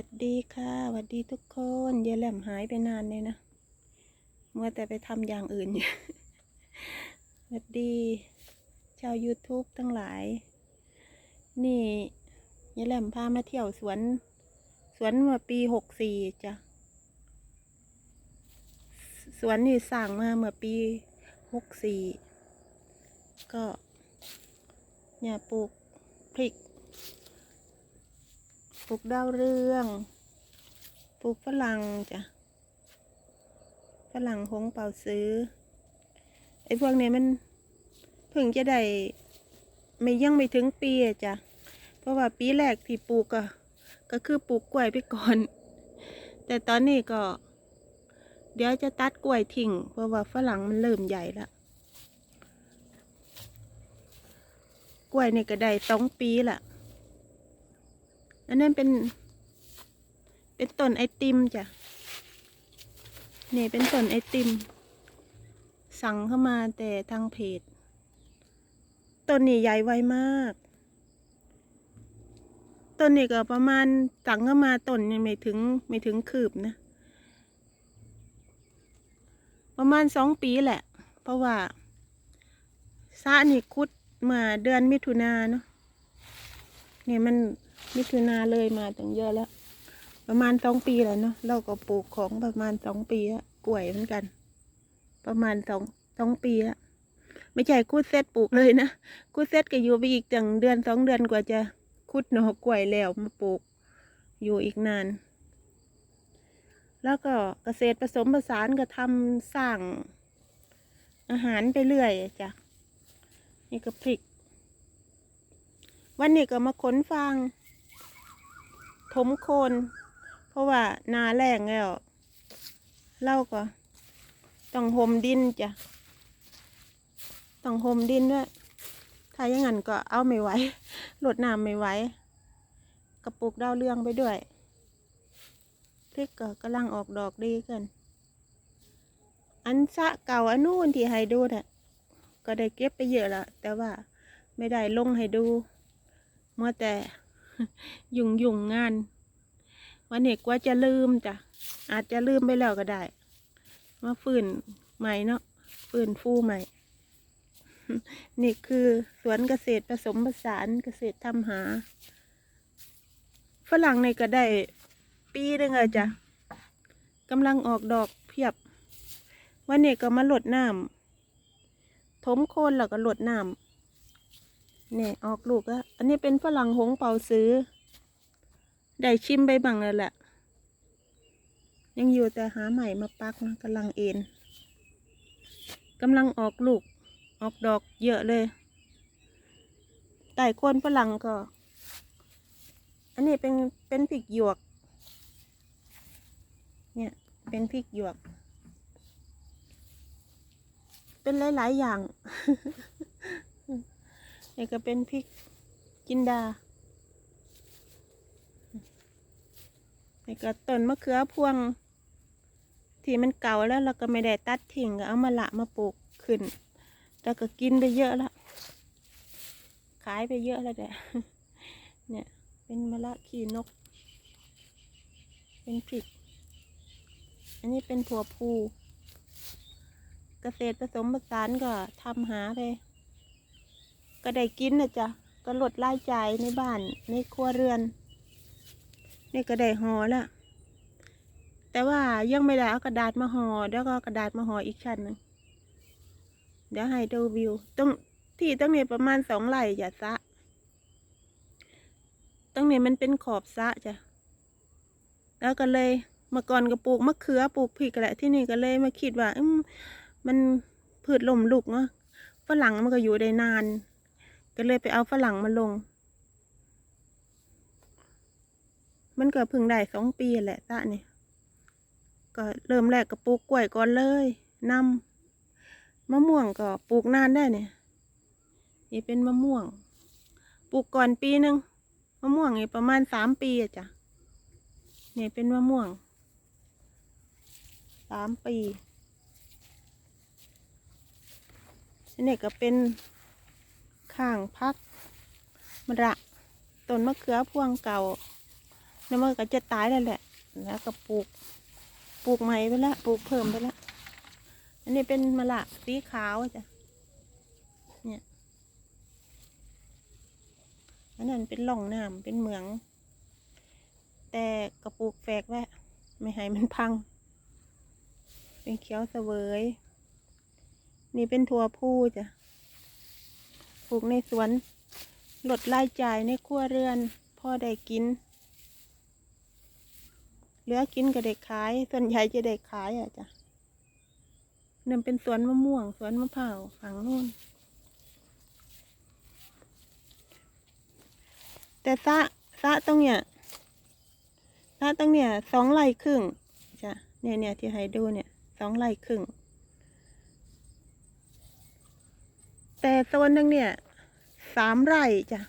วัสดีค่ะสวัสดีทุกคนเยายแหลมหายไปนานเลยนะมัวแต่ไปทำอย่างอื่นอยู่สวัสดี ชาว YouTube ทั้งหลาย นี่ยายแหลมพามาเที่ยวสวน สวนเมื่อปีหกสี่จ้ะ สวนนี่สร้างมาเมื่อปีหกสี่ก็เนี่ยปลูกพริก ปลูกดาวเรืองปลูกฝรั่งจ้ะฝรั่งหงเป่าซื้อ ไอ้พวกนี้มันเพิ่งจะได้ไม่ยังไม่ถึงปีจ้ะ เพราะว่าปีแรกที่ปลูกก็ก็คือปลูกกล้วยไปก่อน แต่ตอนนี้ก็ เดี๋ยวจะตัดกล้วยทิ้งเพราะว่าฝรั่งมันเริ่มใหญ่ล้วกล้วยนี่ก็ได้สองปีละ อันนั้นเป็น เป็นต้นไอติมจ้ะนี่เป็นต้นไอติม สั่งเข้ามาแต่ทางเพจต้นนี้ใหญ่ไวมากต้นนี้ก็ประมาณสั่งเข้ามาต้นยังไม่ถึงไม่ถึงคืบนะ ประมาณสองปีแหละ เพราะว่าสระนี่คุดเมื่อเดือนมิถุนาเนาะเนี่ยมัน มิถุนาเลยมาตั้งเยอะแล้ว ประมาณสองปีแล้วเนาะเราก็ปลูกของประมาณสองปีอะกล้วยเหมือนกัน ประมาณสองสองปีอะไม่ใช่คุดเซตปลูกเลยนะคุดเซตก็อยู่ไปอีกจังเดือนสองเดือนกว่าจะคุดหน่อกล้วยแล้วมาปลูกอยู่อีกนาน แล้วก็เกษตรผสมผสานก็ทำสร้างอาหารไปเรื่อยจ้ะนี่ก็พริก วันนี้ก็มาขนฟาง มโคน เพราะว่านาแรงแล้วเล่าก็ ต้องห่มดินจ้ะ ต้องห่มดินด้วย ถ้าอย่างนั้นก็เอาไม่ไหวหลดน้ำไม่ไหวกระปุกดาวเรืองไปด้วยพริกก็กำลังออกดอกดีกันอันสะเก่าอันนู้นที่ให้ดูน่ะก็ได้เก็บไปเยอะแล้วแต่ว่าไม่ได้ลงให้ดูเมัวแต่ ยุ่งยุ่งงาน วันนี้กว่าจะลืมจ้ะอาจจะลืมไปแล้วก็ได้ มาฟื้นใหม่เนาะฟื้นฟูใหม่ นี่คือสวนเกษตรผสมผสานเกษตรทำหา ฝรั่งในก็ได้ ปีนึงอะจ้ะกำลังออกดอกเพียบ วันนี้ก็มาหลดน้ำถมโคนแล้วก็หลดน้ำ นี่ยออกลูกแล้ว อันนี้เป็นฝรั่งหงเป่าซื้อ ได้ชิมไปบ้างแล้วแหละ ยังอยู่แต่หาใหม่มาปักนะกำลังเอ็นกำลังออกลูก ออกดอกเยอะเลยไต่โคนฝรั่งก็ อันนี้เป็นเป็นพริกหยวก เนี่ยเป็นพริกหยวก เป็นหลาย ๆ อย่าง นี่ก็เป็นพริกจินดานี่ก็ต้นมะเขือพวง ที่มันเก่าแล้วเราก็ไม่ได้ตัดทิ้งก็เอามาละมาปลูกขึ้นแล้วก็กินไปเยอะแล้ว ขายไปเยอะแล้วแหละเนี่ย เป็นมะละขีนก เป็นพริก อันนี้เป็นถั่วพู เกษตรผสมผสานก็ทำหาไป ก็ได้กินนะจ๊ะก็ลดรายจ่ายในบ้านในครัวเรือน นี่ก็ได้ห่อแล้วแต่ว่ายังไม่ได้เอากระดาษมาห่อแล้วก็กระดาษมาห่ออีกชั้นหนึ่งเดี๋ยวให้ดูวิวตรงที่ตรงนี้ประมาณสองไร่จ้ะซะตรงนี้มันเป็นขอบสะจ้ะแล้วก็เลยเมื่อก่อนก็ปลูกมะเขือปลูกพริกแหละที่นี่ก็เลยมาคิดว่าอืมมันพืชลมลุกเนาะฝรั่งมันก็อยู่ได้นาน ก็เลยไปเอาฝรั่งมาลง มันก็พึ่งได้สองปีแหละตะเนี่ยก็เริ่มแรกก็ปลูกกล้วยก่อนเลยนำมะม่วงก็ปลูกนานได้เนี่ยนี่เป็นมะม่วง ปลูกก่อนปีหนึ่งมะม่วงนี่ประมาณสามปีอะจ้ะนี่เป็นมะม่วงสามปีนนี้ก็เป็น ข้างพักมะระต้นมะเขือพวงเก่าแล้วมันก็จะตายแล้วแหละ แล้วก็ปลูก ปลูกใหม่ไปละ ปลูกเพิ่มไปละ อันนี้เป็นมะละสีขาวจ้ะ เนี่ย อันนั้นเป็นร่องน้ำเป็นเหมือง แต่กระปลูกแฝกไว้ไม่ให้มันพัง เป็นเขียวเสวย นี่เป็นถั่วพูจ้ะ ปลูกในสวน ลดรายจ่ายในครัวเรือนพ่อได้กิน เหลือกินก็ได้ขาย ส่วนใหญ่จะได้ขายอะจ้ะนั่นเป็นสวนมะม่วง สวนมะพร้าวฝั่งนู้นแต่สะสะตรงเนี้ยสะตรงเนี้ยสองไร่ครึ่งจ้ะเนี่ยเนี่ยที่ให้ดูเนี่ยสองไร่ครึ่ง แต่โซนนึงเนี่ยสามไร่จ้ะ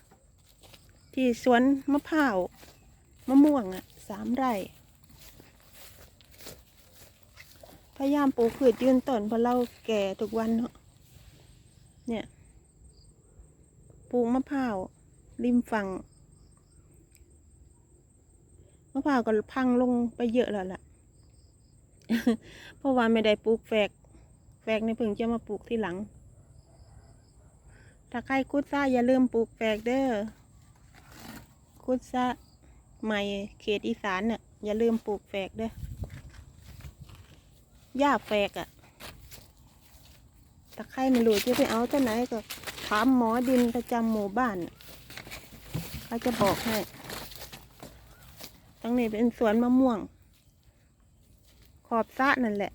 ที่สวนมะพร้าวมะม่วงอะสามไร่ พยายามปลูกพืชยืนต้นเพราะเราแก่ทุกวันเนาะเนี่ยปลูกมะพร้าวริมฝั่งมะพร้าวก็พังลงไปเยอะแล้วล่ะ เพราะว่าไม่ได้ปลูกแฝกแฝกในพิ่งจะมาปลูกที่หลัง ถ้าใครคุดซ่าอย่าลืมปลูกแฝกเด้อคุดซ่าใหม่เขตอีสานเนี่ยอย่าลืมปลูกแฝกเด้อหญ้าแฝกอะตะไคร่ไม่รู้จะไปเอาตัวไหนก็ถามหมอดินประจำหมู่บ้านเขาจะบอกให้ตรงนี้เป็นสวนมะม่วง ขอบสระนั่นแหละ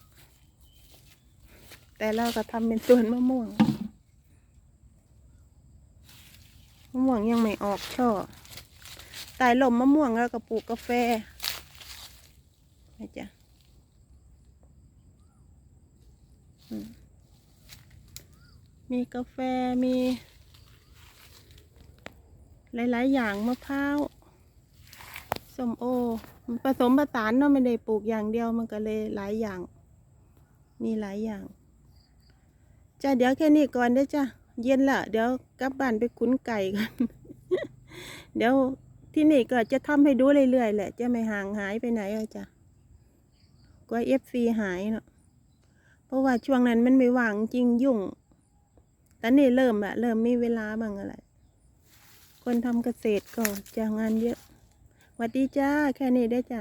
แต่เราก็ทำเป็นสวนมะม่วง มะม่วงยังไม่ออกช่อใต้ลมมะม่วงแล้วก็ปลูกกาแฟนะจ๊ะมีกาแฟมี หลาย ๆ อย่างมะพร้าวส้มโอผสมผสานเนาะไม่ได้ปลูกอย่างเดียวมันก็เลยหลายอย่าง มีหลายอย่าง จ้ะเดี๋ยวแค่นี้ก่อนเด้อจ้ะ เย็นละเดี๋ยวกลับบ้านไปขุนไก่กัน เดี๋ยวที่นี่ก็จะทำให้ดูเรื่อยๆแหละ จะไม่ห่างหายไปไหนอะจ้ะกลัวเอฟซีหายเนาะเพราะว่าช่วงนั้นมันไม่ว่างจริงยุ่งแต่นี่เริ่มละเริ่มมีเวลาบ้างอะไรคนทำเกษตรก็จะงานเยอะหวัดดีจ้า แค่นี้ได้จ้า